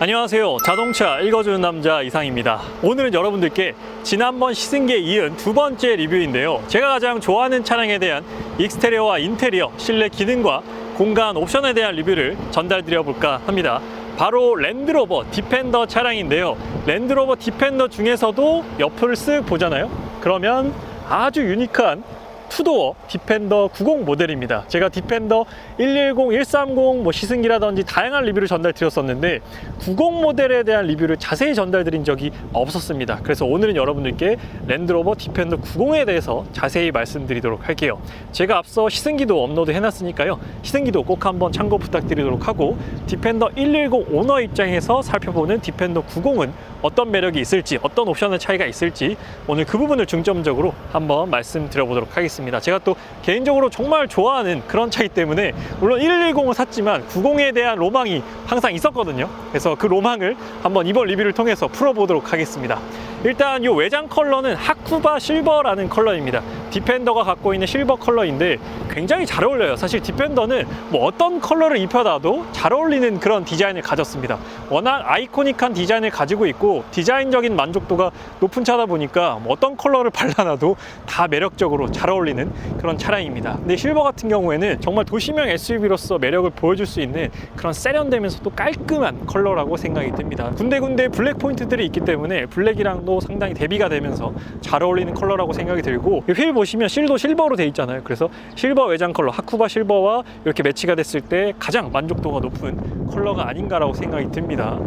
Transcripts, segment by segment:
안녕하세요. 자동차 읽어주는 남자 이상입니다. 오늘은 여러분들께 지난번 시승기에 이은 두 번째 리뷰인데요. 제가 가장 좋아하는 차량에 대한 익스테리어와 인테리어, 실내 기능과 공간 옵션에 대한 리뷰를 전달드려 볼까 합니다. 바로 랜드로버 디펜더 차량인데요. 랜드로버 디펜더 중에서도 옆을 쓱 보잖아요. 그러면 아주 유니크한 투도어 디펜더 90 모델입니다. 제가 디펜더 110, 130, 뭐 시승기라든지 다양한 리뷰를 전달 드렸었는데 90 모델에 대한 리뷰를 자세히 전달 드린 적이 없었습니다. 그래서 오늘은 여러분들께 랜드로버 디펜더 90에 대해서 자세히 말씀드리도록 할게요. 제가 앞서 시승기도 업로드 해놨으니까요. 시승기도 꼭 한번 참고 부탁드리도록 하고 디펜더 110 오너 입장에서 살펴보는 디펜더 90은 어떤 매력이 있을지 어떤 옵션의 차이가 있을지 오늘 그 부분을 중점적으로 한번 말씀드려보도록 하겠습니다. 제가 또 개인적으로 정말 좋아하는 그런 차이기 때문에 물론 110을 샀지만 90에 대한 로망이 항상 있었거든요. 그래서 그 로망을 한번 이번 리뷰를 통해서 풀어보도록 하겠습니다. 일단 이 외장 컬러는 하쿠바 실버라는 컬러입니다. 디펜더가 갖고 있는 실버 컬러인데 굉장히 잘 어울려요. 사실 디펜더는 뭐 어떤 컬러를 입혀놔도 잘 어울리는 그런 디자인을 가졌습니다. 워낙 아이코닉한 디자인을 가지고 있고 디자인적인 만족도가 높은 차다 보니까 뭐 어떤 컬러를 발라놔도 다 매력적으로 잘 어울리는 그런 차량입니다. 근데 실버 같은 경우에는 정말 도시명 SUV로서 매력을 보여줄 수 있는 그런 세련되면서도 깔끔한 컬러라고 생각이 듭니다. 군데군데 블랙 포인트들이 있기 때문에 블랙이랑도 상당히 대비가 되면서 잘 어울리는 컬러라고 생각이 들고 휠 보시면 실도 실버로 돼 있잖아요. 그래서 실버 외장 컬러 하쿠바 실버와 이렇게 매치가 됐을 때 가장 만족도가 높은 컬러가 아닌가라고 생각이 듭니다.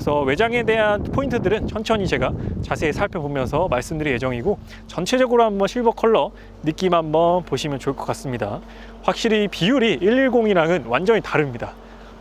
그래서 외장에 대한 포인트들은 천천히 제가 자세히 살펴보면서 말씀드릴 예정이고 전체적으로 한번 실버 컬러 느낌 한번 보시면 좋을 것 같습니다. 확실히 비율이 110이랑은 완전히 다릅니다.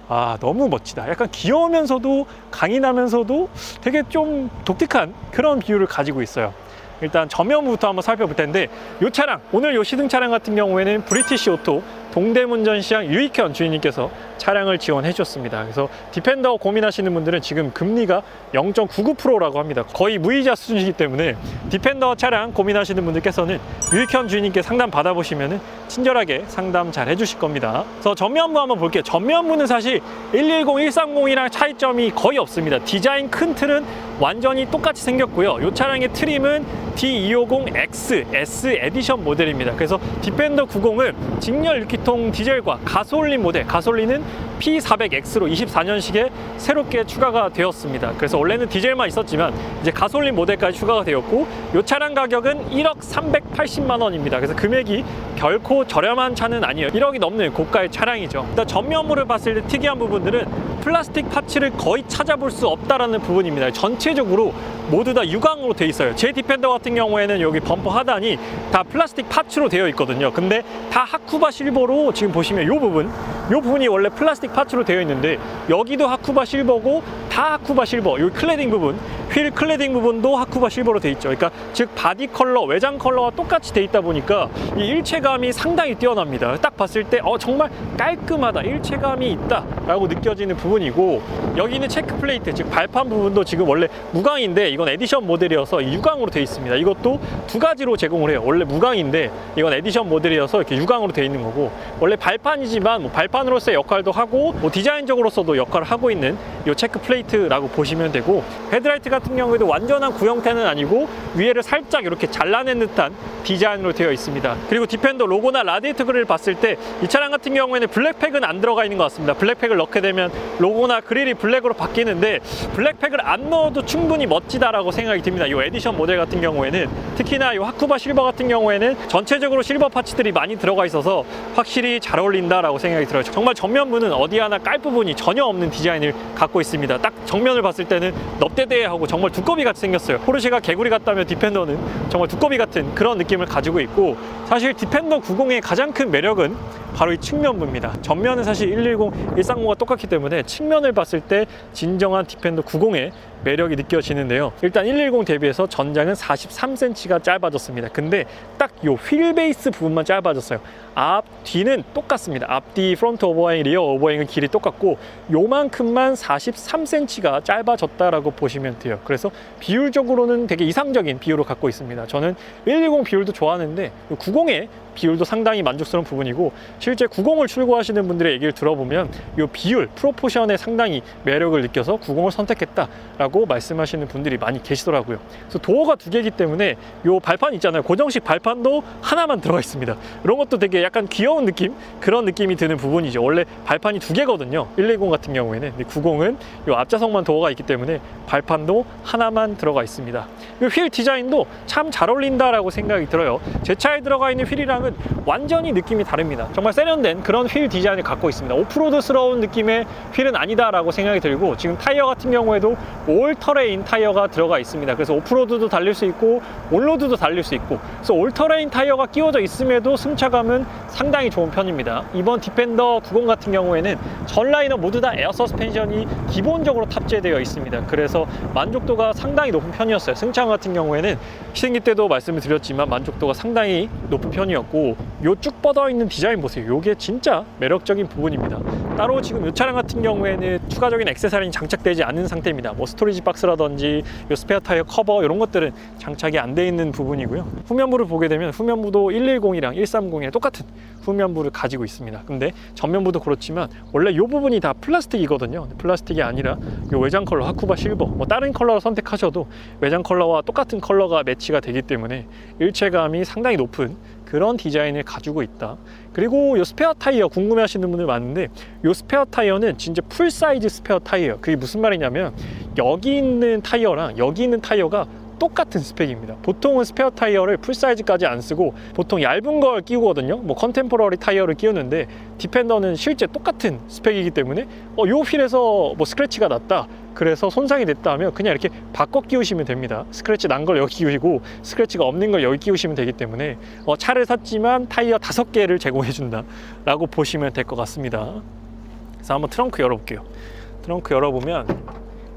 아 너무 멋지다. 약간 귀여우면서도 강인하면서도 되게 좀 독특한 그런 비율을 가지고 있어요. 일단 전면부터 한번 살펴볼 텐데 이 차량 오늘 이 시승 차량 같은 경우에는 브리티시 오토 동대문전 시장 유익현 주인님께서 차량을 지원해 주셨습니다. 그래서 디펜더 고민하시는 분들은 지금 금리가 0.99%라고 합니다. 거의 무이자 수준이기 때문에 디펜더 차량 고민하시는 분들께서는 유익현 주인님께 상담 받아보시면 친절하게 상담 잘 해주실 겁니다. 그래서 전면부 한번 볼게요. 전면부는 사실 110, 130이랑 차이점이 거의 없습니다. 디자인 큰 틀은 완전히 똑같이 생겼고요. 이 차량의 트림은 D250X S 에디션 모델입니다. 그래서 디펜더 90은 직렬 유기통 디젤과 가솔린 모델, 가솔린은 P400X로 24년식에 새롭게 추가가 되었습니다. 그래서 원래는 디젤만 있었지만 이제 가솔린 모델까지 추가가 되었고 이 차량 가격은 1억 380만 원입니다. 그래서 금액이 결코 저렴한 차는 아니에요. 1억이 넘는 고가의 차량이죠. 일단 전면부를 봤을 때 특이한 부분들은 플라스틱 파츠를 거의 찾아볼 수 없다라는 부분입니다. 전체적으로 모두 다 유광으로 돼 있어요. 제 디펜더 같은 경우에는 여기 범퍼 하단이 다 플라스틱 파츠로 되어 있거든요. 근데 다 하쿠바 실버로 지금 보시면 이 부분, 이 부분이 원래 플라스틱 파츠로 되어 있는데 여기도 하쿠바 실버고 다 하쿠바 실버. 이 클레딩 부분, 휠 클레딩 부분도 하쿠바 실버로 돼 있죠. 그러니까 즉 바디 컬러, 외장 컬러와 똑같이 돼 있다 보니까 이 일체감이 상당히 뛰어납니다. 딱 봤을 때 어, 정말 깔끔하다, 일체감이 있다라고 느껴지는 부분이고 여기는 체크 플레이트, 즉 발판 부분도 지금 원래 무광인데 이건 에디션 모델이어서 유광으로 되어 있습니다. 이것도 두 가지로 제공을 해요. 원래 무광인데 이건 에디션 모델이어서 이렇게 유광으로 되어 있는 거고 원래 발판이지만 뭐 발판으로서의 역할도 하고 뭐 디자인적으로서도 역할을 하고 있는 이 체크 플레이트라고 보시면 되고 헤드라이트 같은 경우에도 완전한 구형태는 아니고 위에를 살짝 이렇게 잘라낸 듯한 디자인으로 되어 있습니다. 그리고 디펜더 로고나 라디에이터 그릴을 봤을 때 이 차량 같은 경우에는 블랙팩은 안 들어가 있는 것 같습니다. 블랙팩을 넣게 되면 로고나 그릴이 블랙으로 바뀌는데 블랙팩을 안 넣어도 충분히 멋지다라고 생각이 듭니다. 이 에디션 모델 같은 경우에는 특히나 이 하쿠바 실버 같은 경우에는 전체적으로 실버 파츠들이 많이 들어가 있어서 확실히 잘 어울린다라고 생각이 들어요. 정말 전면부는 어디 하나 깔 부분이 전혀 없는 디자인을 갖고 있습니다. 딱 정면을 봤을 때는 넙대대하고 정말 두꺼비 같이 생겼어요. 포르쉐가 개구리 같다면 디펜더는 정말 두꺼비 같은 그런 느낌을 가지고 있고 사실 디펜더 90의 가장 큰 매력은 바로 이 측면부입니다. 전면은 사실 110, 130과 똑같기 때문에 측면을 봤을 때 진정한 디펜더 90의 매력이 느껴지는데요. 일단 110 대비해서 전장은 43cm가 짧아졌습니다. 근데 딱이휠 베이스 부분만 짧아졌어요. 앞, 뒤는 똑같습니다. 앞뒤 프론트 오버행, 리어 오버행은 길이 똑같고 요만큼만 43cm가 짧아졌다라고 보시면 돼요. 그래서 비율적으로는 되게 이상적인 비율을 갖고 있습니다. 저는 110 비율도 좋아하는데 90의 비율도 상당히 만족스러운 부분이고 실제 90을 출고하시는 분들의 얘기를 들어보면 이 비율, 프로포션에 상당히 매력을 느껴서 90을 선택했다라고 말씀하시는 분들이 많이 계시더라고요. 그래서 도어가 두 개이기 때문에 이 발판 있잖아요. 고정식 발판도 하나만 들어가 있습니다. 이런 것도 되게 약간 귀여운 느낌 그런 느낌이 드는 부분이죠. 원래 발판이 두 개거든요. 110 같은 경우에는 근데 90은 이 앞좌석만 도어가 있기 때문에 발판도 하나만 들어가 있습니다. 이 휠 디자인도 참 잘 어울린다라고 생각이 들어요. 제 차에 들어가 있는 휠이랑은 완전히 느낌이 다릅니다. 정말 세련된 그런 휠 디자인을 갖고 있습니다. 오프로드스러운 느낌의 휠은 아니다라고 생각이 들고 지금 타이어 같은 경우에도 올 터레인 타이어가 들어가 있습니다. 그래서 오프로드도 달릴 수 있고 온로드도 달릴 수 있고 그래서 올 터레인 타이어가 끼워져 있음에도 승차감은 상당히 좋은 편입니다. 이번 디펜더 90 같은 경우에는 전 라이너 모두 다 에어 서스펜션이 기본적으로 탑재되어 있습니다. 그래서 만족도가 상당히 높은 편이었어요. 승차감 같은 경우에는 시승기 때도 말씀을 드렸지만 만족도가 상당히 높은 편이었고 요쭉 뻗어 있는 디자인 보세요. 요게 진짜 매력적인 부분입니다. 따로 지금 이 차량 같은 경우에는 추가적인 액세서리는 장착되지 않은 상태입니다. 뭐 스토리지 박스라든지 요 스페어 타이어 커버 이런 것들은 장착이 안 돼 있는 부분이고요. 후면부를 보게 되면 후면부도 110이랑 130이랑 똑같은 후면부를 가지고 있습니다. 근데 전면부도 그렇지만 원래 이 부분이 다 플라스틱이거든요. 플라스틱이 아니라 이 외장 컬러 하쿠바 실버 뭐 다른 컬러를 선택하셔도 외장 컬러와 똑같은 컬러가 매치가 되기 때문에 일체감이 상당히 높은 그런 디자인을 가지고 있다. 그리고 이 스페어 타이어 궁금해 하시는 분들 많은데 이 스페어 타이어는 진짜 풀 사이즈 스페어 타이어. 그게 무슨 말이냐면 여기 있는 타이어랑 여기 있는 타이어가 똑같은 스펙입니다. 보통은 스페어 타이어를 풀 사이즈까지 안 쓰고 보통 얇은 걸 끼우거든요. 뭐 컨템포러리 타이어를 끼우는데 디펜더는 실제 똑같은 스펙이기 때문에 어, 요 휠에서 뭐 스크래치가 났다. 그래서 손상이 됐다 하면 그냥 이렇게 바꿔 끼우시면 됩니다. 스크래치 난 걸 여기 끼우시고 스크래치가 없는 걸 여기 끼우시면 되기 때문에 어, 차를 샀지만 타이어 다섯 개를 제공해 준다 라고 보시면 될 것 같습니다. 그래서 한번 트렁크 열어볼게요. 트렁크 열어보면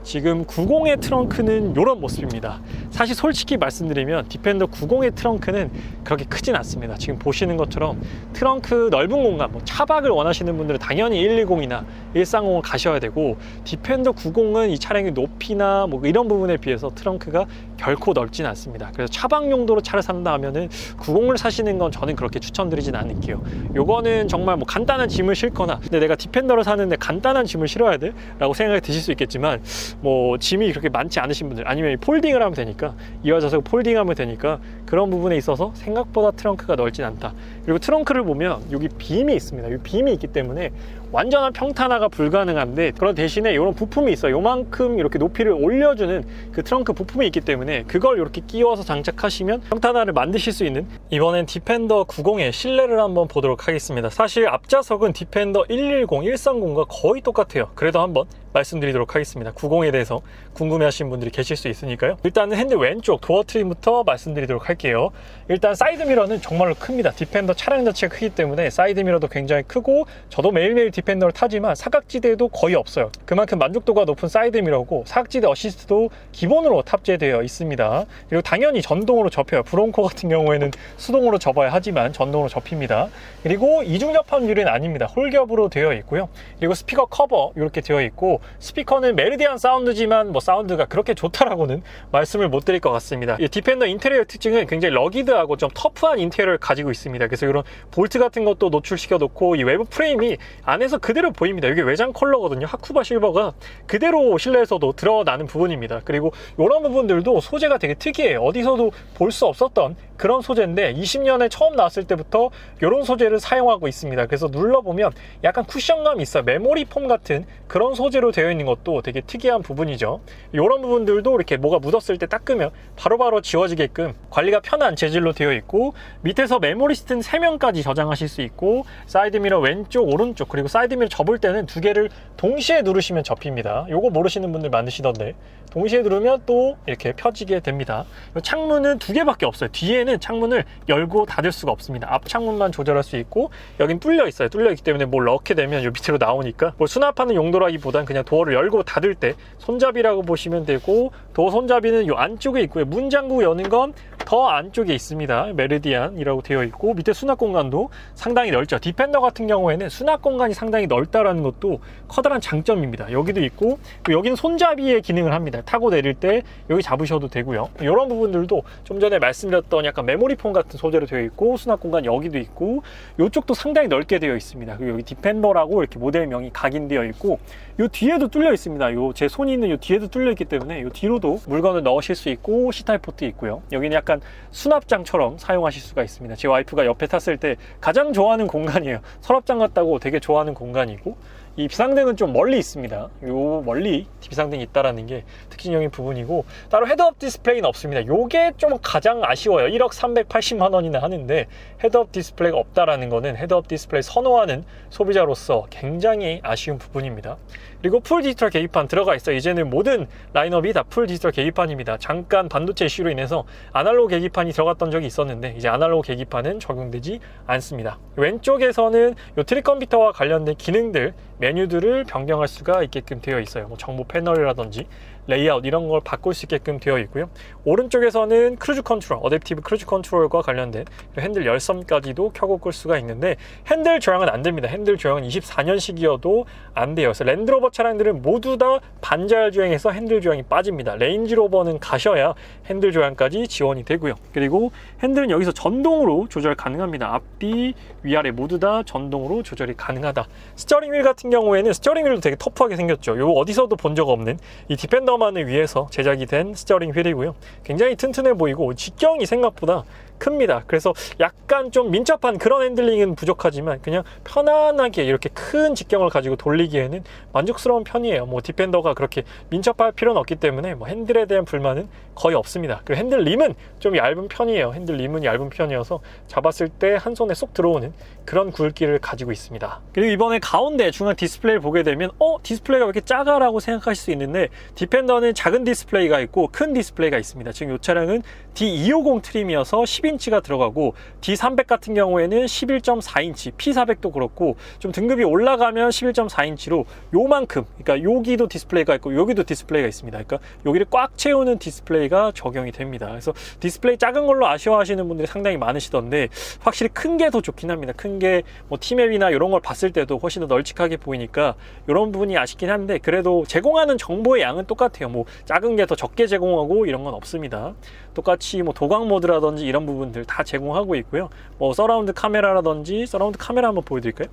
지금 90의 트렁크는 이런 모습입니다. 사실 솔직히 말씀드리면 디펜더 90의 트렁크는 그렇게 크진 않습니다. 지금 보시는 것처럼 트렁크 넓은 공간, 뭐 차박을 원하시는 분들은 당연히 110이나 130을 가셔야 되고 디펜더 90은 이 차량의 높이나 뭐 이런 부분에 비해서 트렁크가 결코 넓진 않습니다. 그래서 차박 용도로 차를 산다 하면은 90을 사시는 건 저는 그렇게 추천드리진 않을게요. 요거는 정말 뭐 간단한 짐을 싣거나 근데 내가 디펜더를 사는데 간단한 짐을 실어야 돼? 라고 생각이 드실 수 있겠지만 뭐 짐이 그렇게 많지 않으신 분들 아니면 폴딩을 하면 되니까 이와 좌석 폴딩하면 되니까 그런 부분에 있어서 생각보다 트렁크가 넓진 않다. 그리고 트렁크를 보면 여기 빔이 있습니다. 이 빔이 있기 때문에 완전한 평탄화가 불가능한데 그런 대신에 이런 부품이 있어요. 요만큼 이렇게 높이를 올려주는 그 트렁크 부품이 있기 때문에 그걸 이렇게 끼워서 장착하시면 평탄화를 만드실 수 있는 이번엔 디펜더 90의 실내를 한번 보도록 하겠습니다. 사실 앞좌석은 디펜더 110, 130과 거의 똑같아요. 그래도 한번 말씀드리도록 하겠습니다. 90에 대해서 궁금해하시는 분들이 계실 수 있으니까요. 일단은 핸들 왼쪽 도어 트림부터 말씀드리도록 할게요. 일단 사이드 미러는 정말로 큽니다. 디펜더 차량 자체가 크기 때문에 사이드 미러도 굉장히 크고 저도 매일매일 디펜더를 타지만 사각지대도 거의 없어요. 그만큼 만족도가 높은 사이드 미러고 사각지대 어시스트도 기본으로 탑재되어 있습니다. 그리고 당연히 전동으로 접혀요. 브론코 같은 경우에는 수동으로 접어야 하지만 전동으로 접힙니다. 그리고 이중 접합 유리는 아닙니다. 홀겹으로 되어 있고요. 그리고 스피커 커버 이렇게 되어 있고 스피커는 메르디안 사운드지만 뭐 사운드가 그렇게 좋다라고는 말씀을 못 드릴 것 같습니다. 이 디펜더 인테리어 특징은 굉장히 러기드하고 좀 터프한 인테리어를 가지고 있습니다. 그래서 이런 볼트 같은 것도 노출시켜 놓고 이 외부 프레임이 안에서 그대로 보입니다. 이게 외장 컬러거든요. 하쿠바 실버가 그대로 실내에서도 드러나는 부분입니다. 그리고 이런 부분들도 소재가 되게 특이해요. 어디서도 볼 수 없었던 그런 소재인데 20년에 처음 나왔을 때부터 이런 소재를 사용하고 있습니다. 그래서 눌러보면 약간 쿠션감이 있어요. 메모리 폼 같은 그런 소재로 되어 있는 것도 되게 특이한 부분이죠. 이런 부분들도 이렇게 뭐가 묻었을 때 닦으면 바로바로 지워지게끔 관리가 편한 재질로 되어 있고 밑에서 메모리 스튼 3명까지 저장하실 수 있고 사이드 미러 왼쪽 오른쪽 그리고 사이드 미러 접을 때는 두 개를 동시에 누르시면 접힙니다. 요거 모르시는 분들 많으시던데 동시에 누르면 또 이렇게 펴지게 됩니다. 요 창문은 두 개밖에 없어요. 뒤에는 창문을 열고 닫을 수가 없습니다. 앞 창문만 조절할 수 있고 여긴 뚫려 있어요. 뚫려 있기 때문에 뭘 넣게 되면 요 밑으로 나오니까 뭘 수납하는 용도라기보단 그냥 도어를 열고 닫을 때 손잡이라고 보시면 되고 도어 손잡이는 요 안쪽에 있고요. 문 잠그고 여는 건 더 안쪽에 있습니다. 메르디안이라고 되어 있고 밑에 수납 공간도 상당히 넓죠. 디펜더 같은 경우에는 수납 공간이 상당히 넓다라는 것도 커다란 장점입니다. 여기도 있고 또 여기는 손잡이의 기능을 합니다. 타고 내릴 때 여기 잡으셔도 되고요. 이런 부분들도 좀 전에 말씀드렸던 약간 메모리폼 같은 소재로 되어 있고 수납 공간 여기도 있고 이쪽도 상당히 넓게 되어 있습니다. 그리고 여기 디펜더라고 이렇게 모델명이 각인되어 있고 이 뒤에도 뚫려 있습니다. 요제 손이 있는 이 뒤에도 뚫려 있기 때문에 이 뒤로도 물건을 넣으실 수 있고 C타입 포트 있고요. 여기는 약간 수납장처럼 사용하실 수가 있습니다. 제 와이프가 옆에 탔을 때 가장 좋아하는 공간이에요. 서랍장 같다고 되게 좋아하는 공간이고 이 비상등은 좀 멀리 있습니다. 요 멀리 비상등이 있다라는 게 특징적인 부분이고 따로 헤드업 디스플레이는 없습니다. 요게 좀 가장 아쉬워요. 1억 380만 원이나 하는데 헤드업 디스플레이가 없다라는 거는 헤드업 디스플레이 선호하는 소비자로서 굉장히 아쉬운 부분입니다. 그리고 풀 디지털 계기판 들어가 있어요. 이제는 모든 라인업이 다 풀 디지털 계기판입니다. 잠깐 반도체 이슈로 인해서 아날로그 계기판이 들어갔던 적이 있었는데 이제 아날로그 계기판은 적용되지 않습니다. 왼쪽에서는 이 트리 컴퓨터와 관련된 기능들 메뉴들을 변경할 수가 있게끔 되어 있어요. 뭐 정보 패널이라든지 레이아웃 이런 걸 바꿀 수 있게끔 되어 있고요. 오른쪽에서는 크루즈 컨트롤, 어댑티브 크루즈 컨트롤과 관련된 핸들 열선까지도 켜고 끌 수가 있는데 핸들 조향은 안 됩니다. 핸들 조향은 24년식이어도 안 돼요. 그래서 랜드로버 차량들은 모두 다 반자율 주행에서 핸들 조향이 빠집니다. 레인지로버는 가셔야 핸들 조향까지 지원이 되고요. 그리고 핸들은 여기서 전동으로 조절 가능합니다. 앞뒤, 위아래 모두 다 전동으로 조절이 가능하다. 스티어링 휠 같은 경우에는 스티어링 휠도 되게 터프하게 생겼죠. 요 어디서도 본 적 없는 이 디펜더 만을 위해서 제작이 된 스티어링 휠이고요. 굉장히 튼튼해 보이고 직경이 생각보다 큽니다. 그래서 약간 좀 민첩한 그런 핸들링은 부족하지만 그냥 편안하게 이렇게 큰 직경을 가지고 돌리기에는 만족스러운 편이에요. 뭐 디펜더가 그렇게 민첩할 필요는 없기 때문에 뭐 핸들에 대한 불만은 거의 없습니다. 그리고 핸들 림은 좀 얇은 편이에요. 핸들 림은 얇은 편이어서 잡았을 때 한 손에 쏙 들어오는 그런 굵기를 가지고 있습니다. 그리고 이번에 가운데 중앙 디스플레이를 보게 되면 어 디스플레이가 왜 이렇게 작아라고 생각하실 수 있는데 디펜더는 작은 디스플레이가 있고 큰 디스플레이가 있습니다. 지금 이 차량은 D250 트림이어서 10인치가 들어가고 D300 같은 경우에는 11.4인치, P400도 그렇고 좀 등급이 올라가면 11.4인치로 요만큼 그러니까 여기도 디스플레이가 있고 여기도 디스플레이가 있습니다. 그러니까 여기를 꽉 채우는 디스플레이가 적용이 됩니다. 그래서 디스플레이 작은 걸로 아쉬워하시는 분들이 상당히 많으시던데 확실히 큰 게 더 좋긴 합니다. 큰 게 뭐 티맵이나 이런 걸 봤을 때도 훨씬 더 널찍하게 보이니까 이런 부분이 아쉽긴 한데 그래도 제공하는 정보의 양은 똑같아요. 뭐 작은 게 더 적게 제공하고 이런 건 없습니다. 똑같이 뭐 도광 모드라든지 이런 부분 들 다 제공하고 있고요. 뭐 서라운드 카메라라든지 서라운드 카메라 한번 보여드릴까요?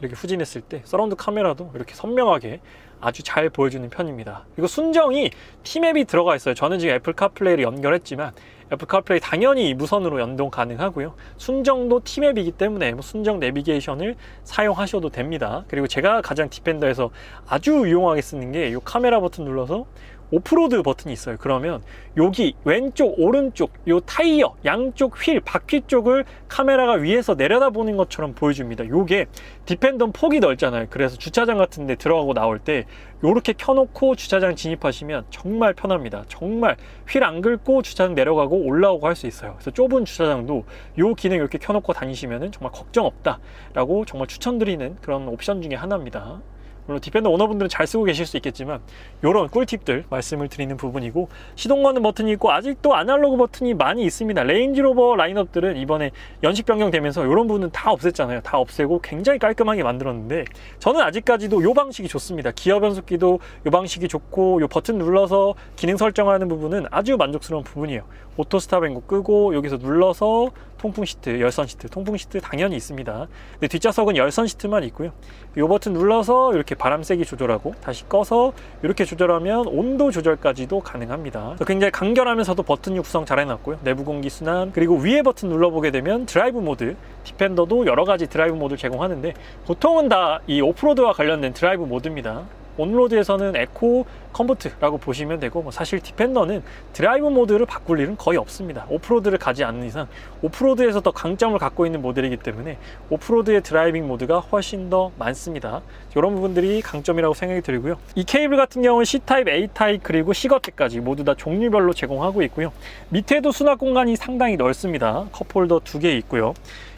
이렇게 후진했을 때 서라운드 카메라도 이렇게 선명하게 아주 잘 보여주는 편입니다. 그리고 순정이 티맵이 들어가 있어요. 저는 지금 애플 카플레이를 연결했지만 애플 카플레이 당연히 무선으로 연동 가능하고요. 순정도 티맵이기 때문에 뭐 순정 내비게이션을 사용하셔도 됩니다. 그리고 제가 가장 디펜더에서 아주 유용하게 쓰는 게 이 카메라 버튼 눌러서 오프로드 버튼이 있어요. 그러면 여기 왼쪽, 오른쪽, 요 타이어, 양쪽 휠, 바퀴 쪽을 카메라가 위에서 내려다보는 것처럼 보여줍니다. 요게 디펜더는 폭이 넓잖아요. 그래서 주차장 같은 데 들어가고 나올 때 요렇게 켜놓고 주차장 진입하시면 정말 편합니다. 정말 휠 안 긁고 주차장 내려가고 올라오고 할 수 있어요. 그래서 좁은 주차장도 요 기능 이렇게 켜놓고 다니시면 정말 걱정 없다라고 정말 추천드리는 그런 옵션 중에 하나입니다. 물론 디펜더 오너분들은 잘 쓰고 계실 수 있겠지만 이런 꿀팁들 말씀을 드리는 부분이고 시동 거는 버튼이 있고 아직도 아날로그 버튼이 많이 있습니다 레인지로버 라인업들은 이번에 연식 변경되면서 이런 부분은 다 없앴잖아요 다 없애고 굉장히 깔끔하게 만들었는데 저는 아직까지도 이 방식이 좋습니다 기어 변속기도 이 방식이 좋고 이 버튼 눌러서 기능 설정하는 부분은 아주 만족스러운 부분이에요 오토 스탑 앤고 끄고 여기서 눌러서 통풍 시트, 열선 시트, 통풍 시트 당연히 있습니다. 근데 뒷좌석은 열선 시트만 있고요. 이 버튼 눌러서 이렇게 바람 세기 조절하고 다시 꺼서 이렇게 조절하면 온도 조절까지도 가능합니다. 굉장히 간결하면서도 버튼 육성 잘 해놨고요. 내부 공기 순환 그리고 위에 버튼 눌러보게 되면 드라이브 모드, 디펜더도 여러 가지 드라이브 모드를 제공하는데 보통은 다 이 오프로드와 관련된 드라이브 모드입니다. 온로드에서는 에코 컴포트라고 보시면 되고 뭐 사실 디펜더는 드라이브 모드를 바꿀 일은 거의 없습니다. 오프로드를 가지 않는 이상 오프로드에서 더 강점을 갖고 있는 모델이기 때문에 오프로드의 드라이빙 모드가 훨씬 더 많습니다. 이런 부분들이 강점이라고 생각이 들고요. 이 케이블 같은 경우는 C타입, A타입 그리고 C거택까지 모두 다 종류별로 제공하고 있고요. 밑에도 수납 공간이 상당히 넓습니다. 컵홀더 두 개 있고요.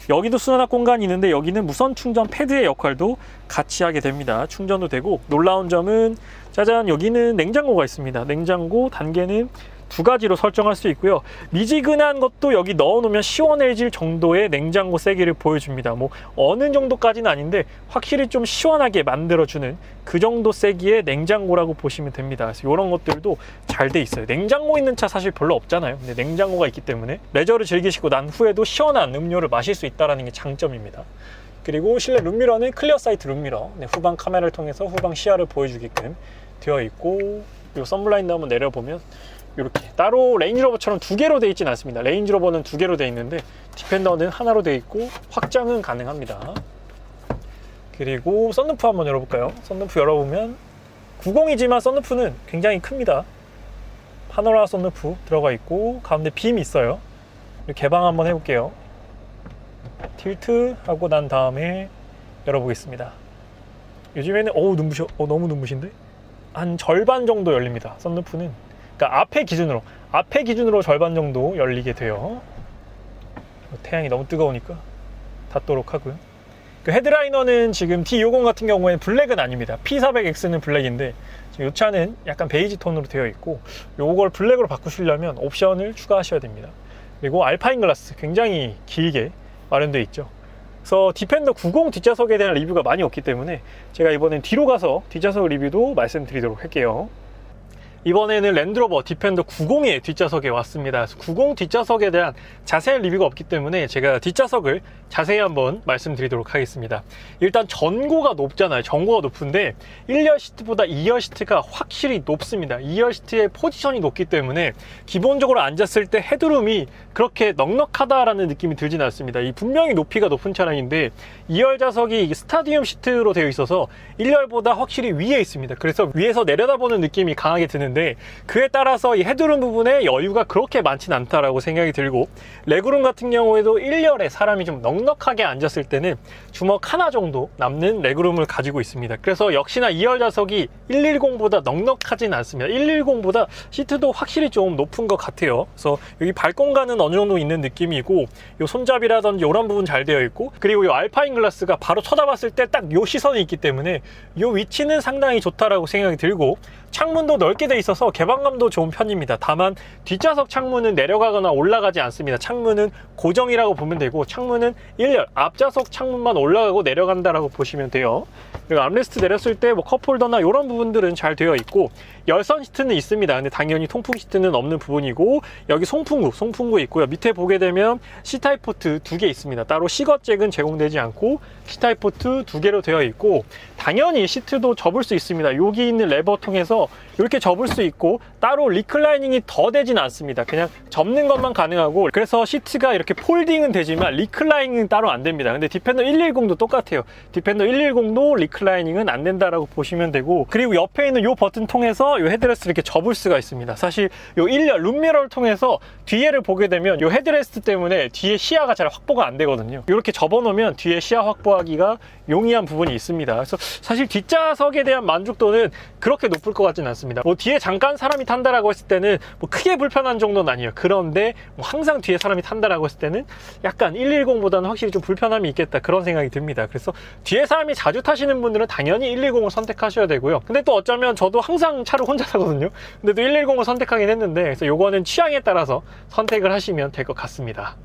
여기도 수납 공간이 있는데 여기는 무선 충전 패드의 역할도 같이 하게 됩니다. 충전도 되고 놀라운 점은 짜잔 여기는 냉장고가 있습니다. 냉장고 단계는 두 가지로 설정할 수 있고요. 미지근한 것도 여기 넣어 놓으면 시원해질 정도의 냉장고 세기를 보여줍니다. 뭐 어느 정도까지는 아닌데 확실히 좀 시원하게 만들어주는 그 정도 세기의 냉장고라고 보시면 됩니다. 그래서 이런 것들도 잘 돼 있어요. 냉장고 있는 차 사실 별로 없잖아요. 근데 냉장고가 있기 때문에 레저를 즐기시고 난 후에도 시원한 음료를 마실 수 있다는 게 장점입니다. 그리고 실내 룸미러는 클리어 사이트 룸미러 네, 후방 카메라를 통해서 후방 시야를 보여주게끔 되어 있고 이 썬블라인드 한번 내려보면 이렇게 따로 레인지로버처럼 두 개로 되어 있지는 않습니다. 레인지로버는 두 개로 되어 있는데 디펜더는 하나로 되어 있고 확장은 가능합니다. 그리고 썬루프 한번 열어볼까요? 썬루프 열어보면 90이지만 썬루프는 굉장히 큽니다. 파노라 썬루프 들어가 있고 가운데 빔이 있어요. 개방 한번 해볼게요. 틸트 하고 난 다음에 열어보겠습니다. 요즘에는 어우 눈부셔, 어 너무 눈부신데? 한 절반 정도 열립니다. 썬루프는 그러니까 앞에 기준으로 앞에 기준으로 절반 정도 열리게 돼요. 태양이 너무 뜨거우니까 닫도록 하고요. 그 헤드라이너는 지금 D250 같은 경우에는 블랙은 아닙니다. P400X는 블랙인데 지금 이 차는 약간 베이지 톤으로 되어 있고 요걸 블랙으로 바꾸시려면 옵션을 추가하셔야 됩니다. 그리고 알파인 글라스 굉장히 길게 마련되어 있죠. 그래서 디펜더 90 뒷좌석에 대한 리뷰가 많이 없기 때문에 제가 이번엔 뒤로 가서 뒷좌석 리뷰도 말씀드리도록 할게요. 이번에는 랜드로버 디펜더 90의 뒷좌석에 왔습니다. 그래서 90 뒷좌석에 대한 자세한 리뷰가 없기 때문에 제가 뒷좌석을 자세히 한번 말씀드리도록 하겠습니다. 일단 전고가 높잖아요. 전고가 높은데 1열 시트보다 2열 시트가 확실히 높습니다. 2열 시트의 포지션이 높기 때문에 기본적으로 앉았을 때 헤드룸이 그렇게 넉넉하다라는 느낌이 들진 않습니다. 이 분명히 높이가 높은 차량인데 2열 좌석이 스타디움 시트로 되어 있어서 1열보다 확실히 위에 있습니다. 그래서 위에서 내려다보는 느낌이 강하게 드는데 그에 따라서 이 헤드룸 부분에 여유가 그렇게 많지는 않다라고 생각이 들고 레그룸 같은 경우에도 1열에 사람이 좀 넉넉하게 앉았을 때는 주먹 하나 정도 남는 레그룸을 가지고 있습니다. 그래서 역시나 2열 좌석이 110보다 넉넉하진 않습니다. 110보다 시트도 확실히 좀 높은 것 같아요. 그래서 여기 발 공간은 어느 정도 있는 느낌이고 이 손잡이라든지 이런 부분 잘 되어 있고 그리고 이 알파인 글라스가 바로 쳐다봤을 때 딱 이 시선이 있기 때문에 이 위치는 상당히 좋다라고 생각이 들고 창문도 넓게 돼 있어 서 개방감도 좋은 편입니다. 다만 뒷좌석 창문은 내려가거나 올라가지 않습니다. 창문은 고정이라고 보면 되고 창문은 1열 앞좌석 창문만 올라가고 내려간다라고 보시면 돼요. 그리고 암레스트 내렸을 때 뭐 컵홀더나 이런 부분들은 잘 되어 있고 열선 시트는 있습니다. 근데 당연히 통풍 시트는 없는 부분이고 여기 송풍구, 송풍구 있고요. 밑에 보게 되면 C타입 포트 두 개 있습니다. 따로 시거잭은 제공되지 않고 C타입 포트 두 개로 되어 있고 당연히 시트도 접을 수 있습니다. 여기 있는 레버 통해서 이렇게 접을 수 있고 따로 리클라이닝이 더 되진 않습니다. 그냥 접는 것만 가능하고 그래서 시트가 이렇게 폴딩은 되지만 리클라이닝은 따로 안 됩니다. 근데 디펜더 110도 똑같아요. 디펜더 110도 리클라이닝 은 안 된다라고 보시면 되고 그리고 옆에 있는 이 버튼 통해서 이 헤드레스트를 이렇게 접을 수가 있습니다. 사실 이 1열 룸미러를 통해서 뒤에를 보게 되면 이 헤드레스트 때문에 뒤에 시야가 잘 확보가 안 되거든요. 이렇게 접어놓으면 뒤에 시야 확보하기가 용이한 부분이 있습니다. 그래서 사실 뒷좌석에 대한 만족도는 그렇게 높을 것 같지는 않습니다. 뭐 뒤에 잠깐 사람이 탄다라고 했을 때는 뭐 크게 불편한 정도는 아니에요. 그런데 뭐 항상 뒤에 사람이 탄다라고 했을 때는 약간 110보다는 확실히 좀 불편함이 있겠다 그런 생각이 듭니다. 그래서 뒤에 사람이 자주 타시는 분 들은 당연히 110을 선택하셔야 되고요. 근데 또 어쩌면 저도 항상 차를 혼자 타거든요. 근데 또 110을 선택하긴 했는데 그래서 요거는 취향에 따라서 선택을 하시면 될 것 같습니다.